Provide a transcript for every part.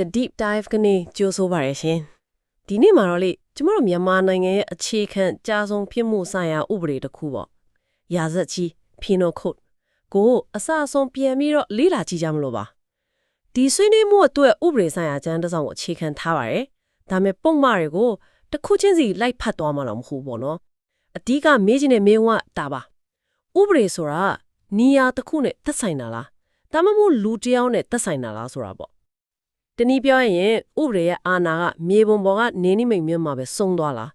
The Deep Dive ကနေကြိုးဆိုပါရရှင်။ဒီနေ့မှာတော့လေကျမတို့မြန်မာနိုင်ငံရဲ့အခြေခံကြားဆုံးဖြစ်မှုဆိုင်ရာဥပဒေတစ်ခုပေါ့။ရာဇတ်ကြီး Penal Code ကိုအစအဆုံးပြန်ပြီးတော့လေ့လာကြည့်ကြမလို့ပါ။ဒီဆွေးနွေးမှုအတွက်ဥပဒေဆိုင်ရာကျမ်းတစ်စောင်ကိုအခြေခံထားပါတယ်။ဒါပေမဲ့ပုံမှားတွေကိုတစ်ခုချင်းစီလိုက်ဖတ်သွားမှတော့မဟုတ်ဘူးပေါ့နော်။အဓိကမေးချင်တဲ့မေးခွန်းကဒါပါ။ဥပဒေဆိုတာနီယာတစ်ခုနဲ့သက်ဆိုင်တာလား။ဒါမှမဟုတ်လူတစ်ယောက်နဲ့သက်ဆိုင်တာလားဆိုတာပေါ့။ တနည်းပြောရရင်ဥပဒေရဲ့အာဏာကမြေပုံပေါ်ကနေနိမိတ်မြတ်မှာပဲဆုံးသွားလား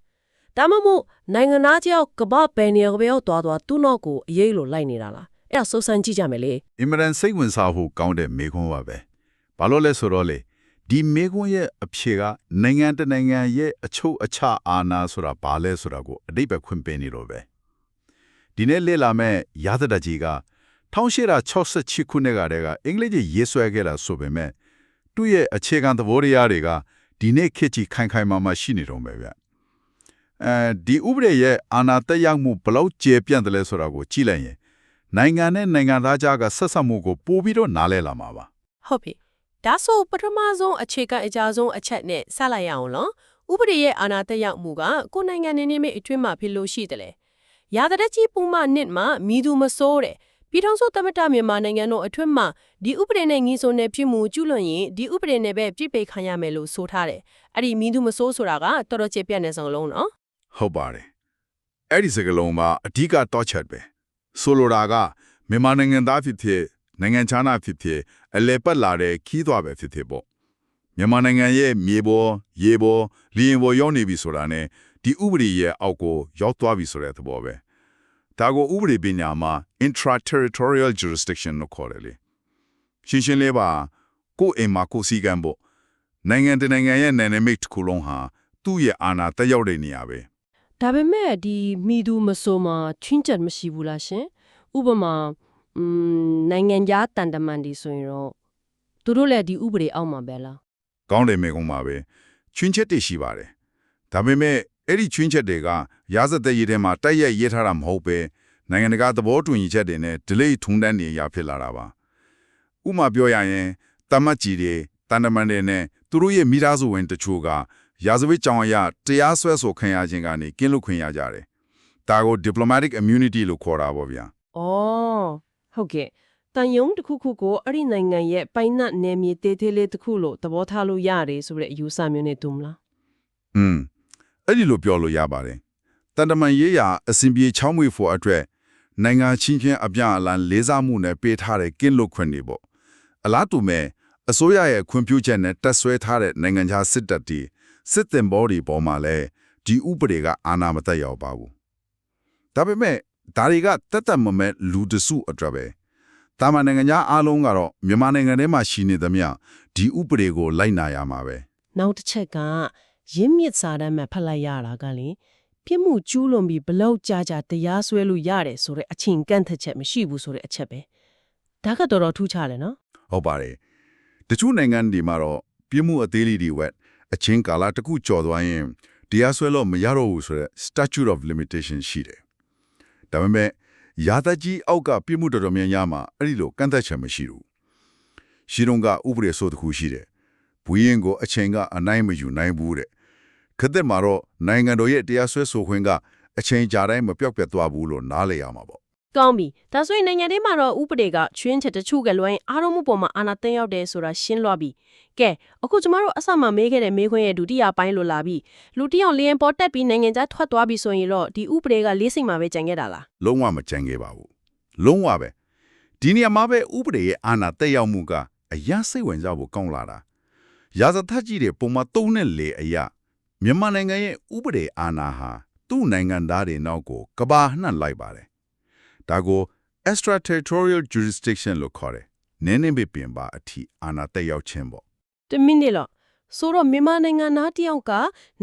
ဒါမှမဟုတ်နိုင်ငံသားကြောက်ကပ္ပဘယ်နေရာကပဲရောက်သွားသွားသူ့နောက်ကိုအရေးလိုလိုက်နေတာလားအဲ့ဒါစူးစမ်းကြည့်ကြမယ်လေအင်မရန်စိတ်ဝင်စားဖို့ကောင်းတဲ့မေခွန်းပါပဲဘာလို့လဲဆိုတော့လေဒီမေခွန်းရဲ့အဖြေကနိုင်ငံတစ်နိုင်ငံရဲ့အချုပ်အခြာအာဏာဆိုတာဘာလဲဆိုတာကိုအတိတ်ပဲခွင့်ပေးနေတော့ပဲဒီနေ့လေ့လာမဲ့ရာသတကြီးက1868ခုနှစ်ကတည်းကအင်္ဂလိပ်ကြီးရေးဆွဲခဲ့တာဆိုပေမဲ့ သူ့ရဲ့အခြေခံသဘောတရားတွေကဒီနေ့ခေတ်ကြီးခိုင်ခိုင်မာမာရှိနေတော့ပဲဗျအဲဒီဥပဒေရဲ့အာဏာတက်ရောက်မှုဘယ်လောက်ကျေပြန့်တယ်လဲဆိုတာကိုကြည့်လိုက်ရင်နိုင်ငံနဲ့နိုင်ငံသားကြားကဆက်ဆက်မှုကိုပို့ပြီးတော့နားလဲလာမှာပါဟုတ်ပြီဒါဆိုပထမဆုံးအခြေခံအကြဆုံးအချက်နဲ့ဆက်လိုက်ရအောင်နော်ဥပဒေရဲ့အာဏာတက်ရောက်မှုကကိုယ်နိုင်ငံနေနေမိအတွင်းမှာဖြစ်လို့ရှိတယ်လေရာသတကြီးပုံမှန်နှစ်မှာမိသူမစိုးတဲ့ ပြည်ထောင်စုသမ္မတမြန်မာနိုင်ငံတို့အတွင်းမှာဒီဥပဒေနဲ့ငီးစုံတဲ့ပြည်မှုကျူးလွန်ရင်ဒီဥပဒေနဲ့ပဲပြစ်ပိတ်ခံရမယ်လို့ဆိုထားတယ်အဲ့ဒီမိသူမစိုးဆိုတာကတော်တော်ကျေပြတ်နေဆုံးလုံးနော်ဟုတ်ပါတယ်အဲ့ဒီစကလုံးမှာအဓိကတော့ချက်ပဲဆိုလိုတာကမြန်မာနိုင်ငံသားဖြစ်ဖြစ်နိုင်ငံခြားသားဖြစ်ဖြစ်အလဲပတ်လာတဲ့ခီးသွားပဲဖြစ်ဖြစ်ပေါ့မြန်မာနိုင်ငံရဲ့မြေပေါ်ရေပေါ်လီရင်ပေါ်ရောက်နေပြီဆိုတာနဲ့ဒီဥပဒေရဲ့အောက်ကိုရောက်သွားပြီဆိုတဲ့သဘောပဲ ဒါကိုဥပဒေပညာမှာ intra-territorial jurisdiction လို့ခေါ်တယ်လေရှင်းရှင်းလေးပါကိုယ့်အိမ်မှာကိုယ်စီကံပေါ့နိုင်ငံတကာနိုင်ငံရဲ့ dynamic တစ်ခုလုံးဟာသူ့ရဲ့အာဏာတက်ရောက်တဲ့နေရာပဲဒါပေမဲ့ဒီမိသူမဆိုမှာချင်းချက်မရှိဘူးလားရှင်ဥပမာอืมနိုင်ငံသားတန်တမန်ဒီဆိုရင်တော့သူတို့လည်းဒီဥပဒေအောက်မှာပဲလားကောင်းတယ်မေကုံပါပဲချွင်းချက်တွေရှိပါတယ်ဒါပေမဲ့ အဲ့ဒီချွင်းချက်တွေကရာဇသက်ရေးထဲမှာတိုက်ရိုက်ရေးထားတာမဟုတ်ပဲနိုင်ငံတကာသဘောတူညီချက်တွေနဲ့ delay ထုံတန်းနေရဖြစ်လာတာပါဥပမာပြောရရင်တမတ်ကြီးတွေတန်တမန်တွေနဲ့သူတို့ရဲ့မိသားစုဝင်တချို့ကရာဇဝတ်ကြောင်အရတရားစွဲဆိုခံရခြင်းကနေကင်းလွတ်ခွင့်ရကြတယ်ဒါကို diplomatic immunity လို့ခေါ်တာပေါ့ဗျာ။အော်ဟုတ်ကဲ့တန်ယုံတစ်ခုခုကိုအဲ့ဒီနိုင်ငံရဲ့ပိုင်နတ်နယ်မြေတေးသေးလေးတစ်ခုလို့သဘောထားလို့ရတယ်ဆိုတဲ့အယူဆမျိုးနဲ့တူမလားอืม အဲ့ဒီလိုပြောလို့ရပါတယ်တန်တမန်ရေးရာအစဉ်ပြေချောင်းမွေဖို့အတွက်နိုင်ငံချင်းချင်းအပြအလန်လေးစားမှုနဲ့ပေးထားတဲ့ကင်းလွတ်ခွင့်တွေပေါ့အလားတူမဲ့အစိုးရရဲ့ခွင့်ပြုချက်နဲ့တက်ဆွဲထားတဲ့နိုင်ငံခြားစစ်တပ်တွေစစ်တင်ဘောတွေပေါ်မှာလည်းဒီဥပဒေကအာဏာမတက်ရောက်ပါဘူးဒါပေမဲ့ဒါတွေကတက်တက်မမဲ့လူတစုအတွက်ပဲတာမန်နိုင်ငံသားအားလုံးကတော့မြန်မာနိုင်ငံထဲမှာရှိနေသမျှဒီဥပဒေကိုလိုက်နာရမှာပဲ။နောက်တစ်ချက်က ရင်းမြစ်စာတမ်းမှာဖတ်လိုက်ရတာကလေပြစ်မှုကျူးလွန်ပြီးဘလောက်ကြာကြာတရားစွဲလို့ရတယ်ဆိုတဲ့အချိန်ကန့်သက်ချက်မရှိဘူးဆိုတဲ့အချက်ပဲ။ဒါကတော်တော်ထူးခြားတယ်နော်ဟုတ်ပါတယ်တချို့နိုင်ငံတွေမှာတော့ပြစ်မှုအသေးလေးတွေဝက်အချင်းကာလတစ်ခုကျော်သွားရင်တရားစွဲလို့မရတော့ဘူးဆိုတဲ့ statute of limitation ရှိတယ်ဒါပေမဲ့ရာသကြီးအောက်ကပြစ်မှုတော်တော်များများမှာအဲ့ဒီလိုကန့်သက်ချက်မရှိဘူးရှိတော့ကဥပဒေဆိုတစ်ခုရှိတယ်ဘွေရင်ကိုအချိန်ကအနိုင်မယူနိုင်ဘူးတဲ့ ခက်တဲ့မှာတော့နိုင်ငံတော်ရဲ့တရားစွဲဆိုခွင့်ကအချိန်ကြာတိုင်းမပြောက်ပြတ်သွားဘူးလို့နားလည်ရမှာပေါ့။ကောင်းပြီ။ဒါဆိုရင်နိုင်ငံထဲမှာတော့ဥပဒေကချွင်းချက်တချို့ကလွှဲရင်အားလုံးမှုပေါ်မှာအာဏာသိမ်းရောက်တယ်ဆိုတာရှင်းလွှားပြီ။ကဲအခုကျမတို့အဆမမေးခဲ့တဲ့မေးခွန်းရဲ့ဒုတိယပိုင်းလိုလာပြီ။လူတစ်ယောက်လျင်ပေါ်တက်ပြီးနိုင်ငံခြားထွက်သွားပြီဆိုရင်တော့ဒီဥပဒေကလေးစိတ်မှာပဲကြံခဲ့တာလားလုံးဝမကြံခဲ့ပါဘူးလုံးဝပဲဒီနေရာမှာပဲဥပဒေရဲ့အာဏာတက်ရောက်မှုကအရာစိတ်ဝင်စားဖို့ကောင်းလာတာရာဇသတ်ကြီးတွေပုံမှန်သုံးနဲ့လေအရာ မြန်မာနိုင်ငံရဲ့ဥပဒေအာဏာဟာသူ့နိုင်ငံသားတွေနောက်ကိုကဘာနှံ့လိုက်ပါတယ်ဒါကို extraterritorial jurisdiction လို့ခေါ်တယ်နင်းနေပပြင်ပါအထိအာဏာတက်ရောက်ခြင်းပေါ့။တမိနစ်လောက်ဆိုတော့မြန်မာနိုင်ငံသားတစ်ယောက်က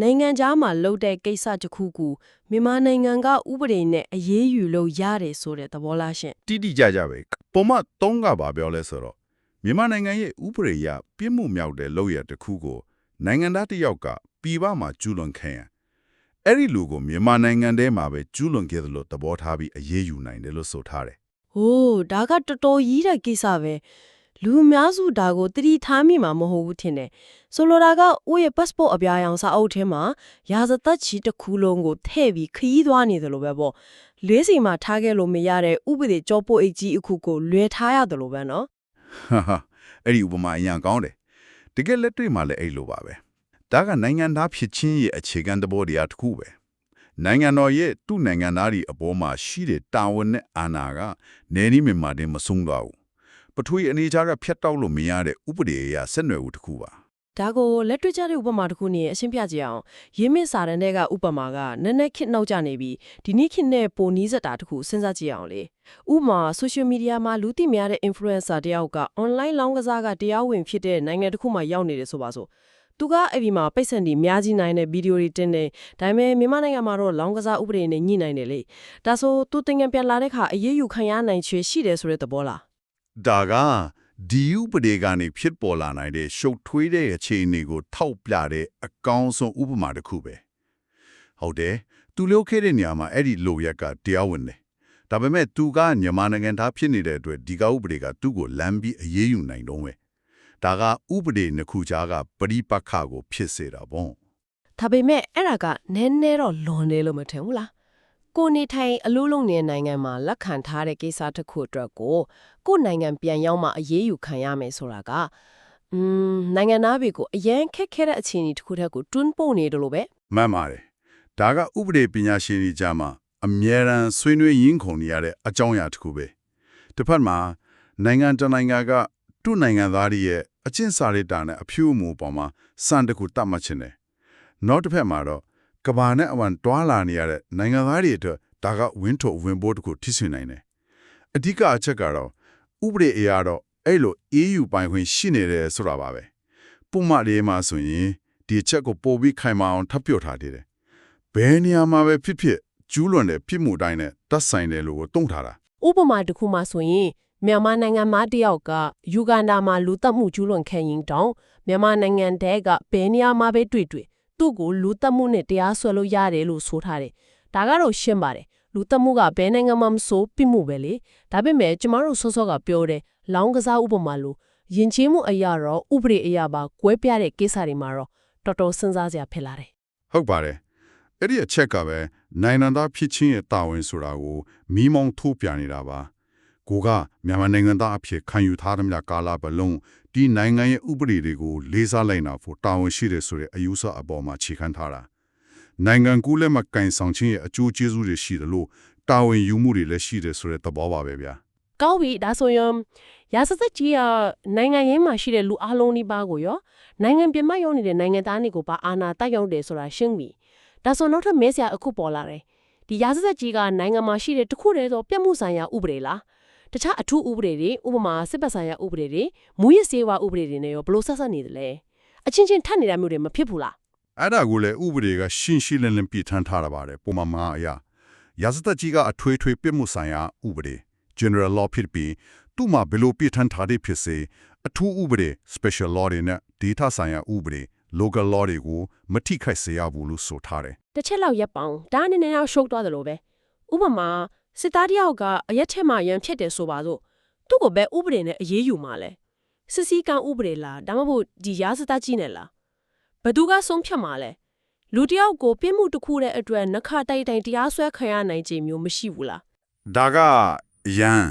နိုင်ငံခြားမှာလုပ်တဲ့ကိစ္စတစ်ခုခုမြန်မာနိုင်ငံကဥပဒေနဲ့အရေးယူလို့ရတယ်ဆိုတဲ့သဘောလားရှင်တိတိကျကျပဲပုံမှန်သုံးကပါပြောလဲဆိုတော့မြန်မာနိုင်ငံရဲ့ဥပဒေအရပြစ်မှုမြောက်တဲ့လုပ်ရတစ်ခုကိုနိုင်ငံသားတစ်ယောက်က ပြည်ပမှာကျူးလွန်ခဲ့ရင်အဲ့ဒီလူကိုမြန်မာနိုင်ငံထဲမှာပဲကျူးလွန်ခဲ့တယ်လို့သဘောထားပြီးအရေးယူနိုင်တယ်လို့ဆိုထားတယ်။ဟိုးဒါကတော်တော်ကြီးတဲ့ကိစ္စပဲလူအများစုဒါကိုတတိထားမိမှာမဟုတ်ဘူးထင်တယ်ဆိုလိုတာကဦးရဲ့ passport အပြာရောင်စာအုပ်ထဲမှာရာဇသက်ချီတစ်ခုလုံးကိုထည့်ပြီးခရီးသွားနေတယ်လို့ပဲပေါ့လေးစီမှာထားခဲ့လို့မရတဲ့ဥပဒေကြောပို့အိတ်ကြီးအခုကိုလွယ်ထားရတယ်လို့ပဲနော်ဟာဟာအဲ့ဒီဥပမာအရင်ကောင်းတယ်တကယ်လက်တွေ့မှာလည်းအဲ့လိုပါပဲ ဒါကနိုင်ငံသားဖြစ်ချင်းရဲ့အခြေခံသဘောတရားတစ်ခုပဲနိုင်ငံတော်ရဲ့သူ့နိုင်ငံသားတွေအပေါ်မှာရှိတဲ့တာဝန်နဲ့အာဏာကနေနီးမြန်မာတင်မဆုံးတော့ဘူးပထဝီအနေခြားကဖျက်တောက်လို့မရတဲ့ဥပဒေအရဆက်နွယ်ဦးတစ်ခုပါဒါကိုလက်တွေ့ကျတဲ့ဥပမာတစ်ခုနဲ့အရှင်းပြကြည့်အောင်ရင်းမစ်စာတန်းတဲ့ကဥပမာကနည်းနည်းခစ်နောက်ကျနေပြီးဒီနေ့ခေတ်နဲ့ပိုနီးစက်တာတစ်ခုစဉ်းစားကြည့်အောင်လေဥပမာ social media မှာလူသိများတဲ့ influencer တယောက်က online လောင်းကစားကတရားဝင်ဖြစ်တဲ့နိုင်ငံတစ်ခုမှာရောက်နေတယ်ဆိုပါစို့ သူကအဲ့ဒီမှာပိတ်စံဒီအများကြီးနိုင်တဲ့ဗီဒီယိုတွေတင်တယ်ဒါပေမဲ့မြန်မာနိုင်ငံမှာတော့လောင်းကစားဥပဒေနဲ့ညှိနိုင်တယ်လေဒါဆိုသူတင်ငယ်ပြန်လာတဲ့ခါအရေးယူခံရနိုင်ချေရှိတယ်ဆိုတဲ့သဘောလားဒါကဒီဥပဒေကနေဖြစ်ပေါ်လာနိုင်တဲ့ရှုပ်ထွေးတဲ့အခြေအနေကို ထောက်ပြတဲ့အကောင်းဆုံးဥပမာတစ်ခုပဲဟုတ်တယ်သူလုပ်ခဲ့တဲ့နေရာမှာအဲ့ဒီလိုရက်ကတရားဝင်တယ်ဒါပေမဲ့သူကမြန်မာနိုင်ငံသားဖြစ်နေတဲ့အတွက်ဒီကဥပဒေကသူ့ကိုလမ်းပြီးအရေးယူနိုင်တော့ပဲ ဒါကဥပဒေနှစ်ခုကြားကပရိပက္ခကို ဖြစ်စေတာပေါ့ဒါပေမဲ့အဲ့ဒါကနည်းနည်းတော့လွန်တယ်လို့မထင်ဘူးလားကိုနေထိုင်အလို့လုံးနေတဲ့နိုင်ငံမှာလက်ခံထားတဲ့ကိစ္စတစ်ခုအတွက်ကိုကိုယ့်နိုင်ငံပြန်ရောက်မှအရေးယူခံရမယ်ဆိုတာကอืมနိုင်ငံသားတွေကိုအရင်ခက်ခဲတဲ့အခြေအနေတစ်ခုတည်းကိုတွန်းပို့နေတယ်လို့ပဲမှန်ပါတယ်ဒါကဥပဒေပညာရှင်တွေကြားမှာအမြဲတမ်းဆွေးနွေးရင်းခုန်နေရတဲ့အကြောင်းအရာတစ်ခုပဲတစ်ဖက်မှာနိုင်ငံတစ်နိုင်ငံကသူ့နိုင်ငံသားတွေရဲ့ အချင်းစာရိတ္တနဲ့အဖြူအမူပေါ်မှာစံတစ်ခုတတ်မှတ်ခြင်းတယ်နောက်တစ်ဖက်မှာတော့ကဘာနဲ့အဝန်တွာလာနေရတဲ့နိုင်ငံသားတွေအတွက်ဒါကဝင်းထုတ်ဝင်ဖို့တစ်ခုထိဆွေးနိုင်တယ်အဓိကအချက်ကတော့ဥပဒေအရာတော့အဲ့လို EU ပိုင်ခွင့်ရှိနေတယ်ဆိုတာပါပဲပုံမှန်လေးမှာဆိုရင်ဒီအချက်ကိုပို့ပြီးခိုင်မာအောင်ထပ်ပြောထားသေးတယ်ဘယ်နေရာမှာပဲဖြစ်ဖြစ်ကျူးလွန်တဲ့ပြစ်မှုတိုင်းနဲ့တက်ဆိုင်တယ်လို့တုံ့ထားတာဥပမာတစ်ခုမှဆိုရင် မြန်မာနိုင်ငံမှာတယောက်ကယူဂန္ဓာမှာလူတက်မှုကျူးလွန်ခဲ့ရင်တောင်မြန်မာနိုင်ငံတဲကဘယ်နေရာမှာပဲတွေ့တွေ့သူ့ကိုလူတက်မှုနဲ့တရားစွဲလို့ရတယ်လို့ဆိုထားတယ်။ဒါကတော့ရှင်းပါတယ်။လူတက်မှုကဘယ်နိုင်ငံမှာမဆိုပြစ်မှုပဲလေ။ဒါပေမဲ့ကျမတို့စောစောကပြောတယ်လောင်းကစားဥပမာလို့ယဉ်ကျေးမှုအရာတော့ဥပဒေအရာပါကွဲပြားတဲ့ကိစ္စတွေမှာတော့တော်တော်စဉ်းစားစရာဖြစ်လာတယ်ဟုတ်ပါတယ်အဲ့ဒီအချက်ကပဲနိုင်ငံသားဖြစ်ချင်းရဲ့တာဝန်ဆိုတာကိုမိမောင်းထိုးပြနေတာပါ ကိုကမြန်မာနိုင်ငံသားအဖြစ်ခံယူထားတဲ့မြတ်ကာလပတ်လုံးဒီနိုင်ငံရဲ့ဥပဒေတွေကိုလေးစားလိုက်နာဖို့တာဝန်ရှိတယ်ဆိုတဲ့အယူဆအပေါ်မှာခြေခံထားတာနိုင်ငံကူးလက်မကင်ဆောင်ချင်းရဲ့အကျိုးကျေးဇူးတွေရှိတယ်လို့တာဝန်ယူမှုတွေလည်းရှိတယ်ဆိုတဲ့သဘောပါပဲဗျာ။ကောင်းပြီဒါဆိုရင်ရာဇသက်ကြီးကနိုင်ငံရင်းမှာရှိတဲ့လူအလုံးဒီပါကိုရောနိုင်ငံပြင်မရောက်နေတဲ့နိုင်ငံသားတွေကိုပါအာဏာတိုက်ရောက်တယ်ဆိုတာရှင်းပြီ။ဒါဆိုနောက်ထပ်မဲဆရာအခုပေါ်လာတယ်။ဒီရာဇသက်ကြီးကနိုင်ငံမှာရှိတဲ့တခုတည်းသောပြတ်မှုဆိုင်ရာဥပဒေလား။ တခြားအထူးဥပဒေတွေဥပမာစစ်ပတ်ဆိုင်ရာဥပဒေတွေမူရစ်စေဝါဥပဒေတွေနဲ့ရောဘယ်လို့ဆက်ဆက်နေတယ်လဲ။အချင်းချင်းထပ်နေတာမျိုးတွေမဖြစ်ဘူးလားအဲ့ဒါကိုလည်းဥပဒေကရှင်းရှင်းလင်းလင်းပြဋ္ဌာန်းထားတာပါတယ်ပုံမှန်မှာအရာရာဇသက်ကြီးကအထွေထွေပြစ်မှုဆိုင်ရာဥပဒေ general law ဖြစ်ပြီးသူ့မှာဘယ်လိုပြဋ္ဌာန်းထားတဲ့ဖြစ်စေအထူးဥပဒေ special law တွေနဲ့ data ဆိုင်ရာဥပဒေ local law တွေကိုမထိခိုက်စေရဘူးလို့ဆိုထားတယ်။တစ်ချက်လောက်ရပ်ပေါင်းဒါအနေနဲ့တော့ရှုပ်သွားတယ်လို့ပဲ။ဥပမာ စစ်သားတယောက်ကအရက်ထက်မှရန်ဖြစ်တယ်ဆိုပါစို့သူ့ကိုပဲဥပဒေနဲ့အရေးယူမှာလဲ။စစ်စည်းကမ်းဥပဒေလားဒါမှမဟုတ်ဒီရာဇသက်ကြီးနဲ့လား။ဘယ်သူကဆုံးဖြတ်မှာလဲ။လူတယောက်ကိုပြစ်မှုတစ်ခုတဲ့အတွက်နှခတိုက်တိုင်တရားစွဲခံရနိုင်ခြင်းမျိုးမရှိဘူးလားဒါကရန်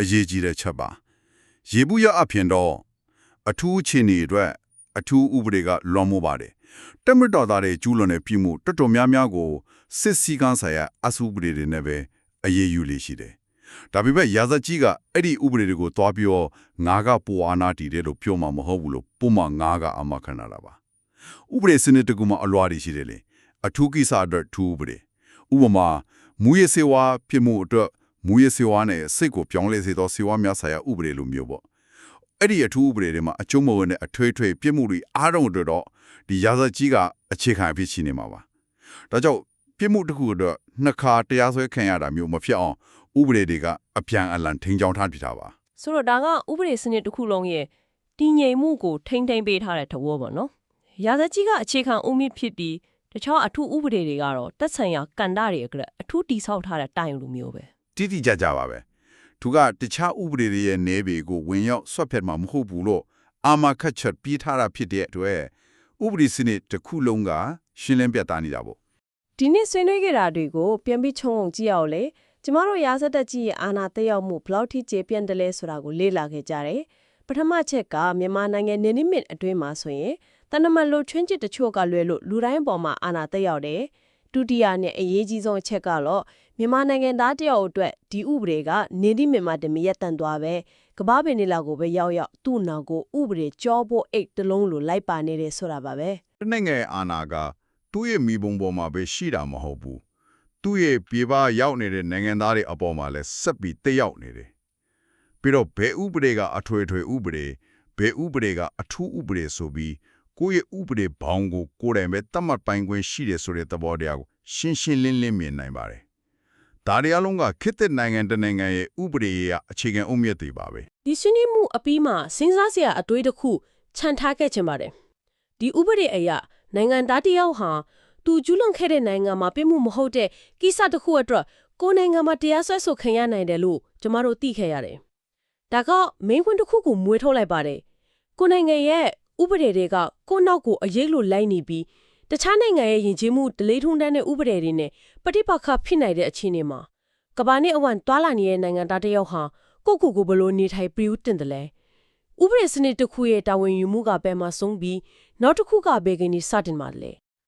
အရေးကြီးတဲ့ချက်ပါရေဘူးရအဖြစ်တော့အထူးအခြေအနေအတွက်အထူးဥပဒေကလွန်မိုးပါတယ်တမတော်သားတွေကျူးလွန်တဲ့ပြည်မှုတော်တော်များများကိုစစ်စည်းကမ်းဆိုင်ရာအစုဥပဒေတွေနဲ့ပဲ အရေးယူလေရှိတယ်ဒါပေမဲ့ရာဇကြီးကအဲ့ဒီဥပဒေတွေကိုတွားပြီးတော့ငါကပူအာနာတည်တယ်လို့ပြောမှာမဟုတ်ဘူးလို့ပုံမှန်ငါကအမခံရတာပါဥပဒေစနစ်တကူမှာအလွားတွေရှိတယ်လေအထူးကိစ္စအတွက်ထူးဥပဒေဥပမာမူရစေဝါဖြစ်မှုအတွက်မူရစေဝါနဲ့စိတ်ကိုပြောင်းလဲစေသောစေဝါများဆိုင်ရာဥပဒေလိုမျိုးပေါ့အဲ့ဒီအထူးဥပဒေတွေမှာအကျုံးမဝင်တဲ့အထွေထွေပြစ်မှုတွေအားလုံးအတွက်တော့ဒီရာဇကြီးကအခြေခံအဖြစ်ရှိနေမှာပါဒါကြောင့် ပြစ်မှုတစ်ခုအတွက်နှစ်ခါတရားစွဲခံရတာမျိုးမဖြစ်အောင်ဥပဒေတွေကအပြန်အလှန်ထိန်းချောင်းထားပြတာပါ။ဆိုတော့ဒါကဥပဒေစနစ်တစ်ခုလုံးရဲ့တည်ငြိမ်မှုကိုထိမ့်သိမ်းပေးထားတဲ့သဘောပေါ့နော်။ရာဇကြီးကအခြေခံဥမိဖြစ်ပြီးတခြားအထူးဥပဒေတွေကတော့တက်ဆိုင်ရာကန္တာတွေအတွက်အထူးတိဆောက်ထားတဲ့တိုင်လိုမျိုးပဲ။တိတိကျကျပါပဲသူကတခြားဥပဒေတွေရဲ့နေပေကိုဝင်ရောက်ဆွတ်ဖက်မှာမဟုတ်ဘူးလို့အာမခတ်ချက်ပြီးထားတာဖြစ်တဲ့အတွက်ဥပဒေစနစ်တစ်ခုလုံးကရှင်းလင်းပြသနေတာပေါ့ ဒီနေ့ဆွေးနွေးခဲ့တာတွေကိုပြန်ပြီးခြုံငုံကြည့်အောင်လေကျမတို့ရာဇသက်ကြီးရဲ့အာဏာတက်ရောက်မှုဘယ်လောက်ထိကျေပြန့်တယ်လဲဆိုတာကိုလေ့လာခဲ့ကြတယ်ပထမချက်ကမြန်မာနိုင်ငံနေနိမစ်အတွင်းမှာဆိုရင်တနမတ်လိုချွင်းချစ်တချို့ကလွယ်လို့လူတိုင်းပေါ်မှာအာဏာတက်ရောက်တယ်ဒုတိယနဲ့အရေးကြီးဆုံးအချက်ကတော့မြန်မာနိုင်ငံသားတယောက်အတွက်ဒီဥပဒေကနေနိမစ်မှာတမရက်တန်သွားပဲကဘာပင်နေလာကိုပဲရောက်ရောက်သူ့နောက်ကိုဥပဒေကြောဖို့အိတ်တစ်လုံးလိုလိုက်ပါနေတယ်ဆိုတာပါပဲတနိုင်ငံရဲ့အာဏာက သူ့ရဲ့မိဘုံပေါ်မှာပဲရှိတာမဟုတ်ဘူးသူ့ရဲ့ပြေပရောက်နေတဲ့နိုင်ငံသားတွေအပေါ်မှာလည်းဆက်ပြီးတက်ရောက်နေတယ်ပြီးတော့ဘယ်ဥပဒေကအထွေထွေဥပဒေဘယ်ဥပဒေကအထူးဥပဒေဆိုပြီးကိုယ့်ရဲ့ဥပဒေဘောင်ကိုကိုယ်တိုင်ပဲတတ်မှတ်ပိုင်ခွင့်ရှိတယ်ဆိုတဲ့သဘောတရားကိုရှင်းရှင်းလင်းလင်းမြင်နိုင်ပါတယ်ဒါတွေအလုံးကခေတ်သစ်နိုင်ငံတစ်နိုင်ငံရဲ့ဥပဒေရဲ့အခြေခံအုတ်မြစ်တွေပါပဲဒီဆွေးနွေးမှုအပြီးမှာစဉ်းစားစရာအတွေးတစ်ခုခြံထားခဲ့ချင်ပါတယ်ဒီဥပဒေအရ နိုင်ငံသားတစ်ယောက်ဟာသူကျူးလွန်ခဲ့တဲ့နိုင်ငံမှာပြစ်မှုမဟုတ်တဲ့ကိစ္စတစ်ခုအတွက်ကိုယ်နိုင်ငံမှာတရားစွဲဆိုခံရနိုင်တယ်လို့ကျမတို့သိခဲ့ရတယ်ဒါကမင်းခွန်းတစ်ခုကိုမွေးထုတ်လိုက်ပါတယ်ကိုယ်နိုင်ငံရဲ့ဥပဒေတွေကကိုယ့်နောက်ကိုအရေးလိုလိုက်နေပြီးတခြားနိုင်ငံရဲ့ယဉ်ကျေးမှုဒလေးထုံးတန်းတဲ့ဥပဒေတွေနဲ့ပဋိပက္ခဖြစ်နိုင်တဲ့အခြေအနေမှာကမ္ဘာနဲ့အဝံတွာလာနေတဲ့နိုင်ငံသားတစ်ယောက်ဟာကိုယ့်ကိုယ်ကိုဘယ်လိုနေထိုင်ပြူတင်တယ်လဲဥပဒေစနစ်တစ်ခုရဲ့တာဝန်ယူမှုကဘယ်မှာဆုံးပြီး နောက်တစ်ခုကဘယ်ကနေစတင်မှာလဲ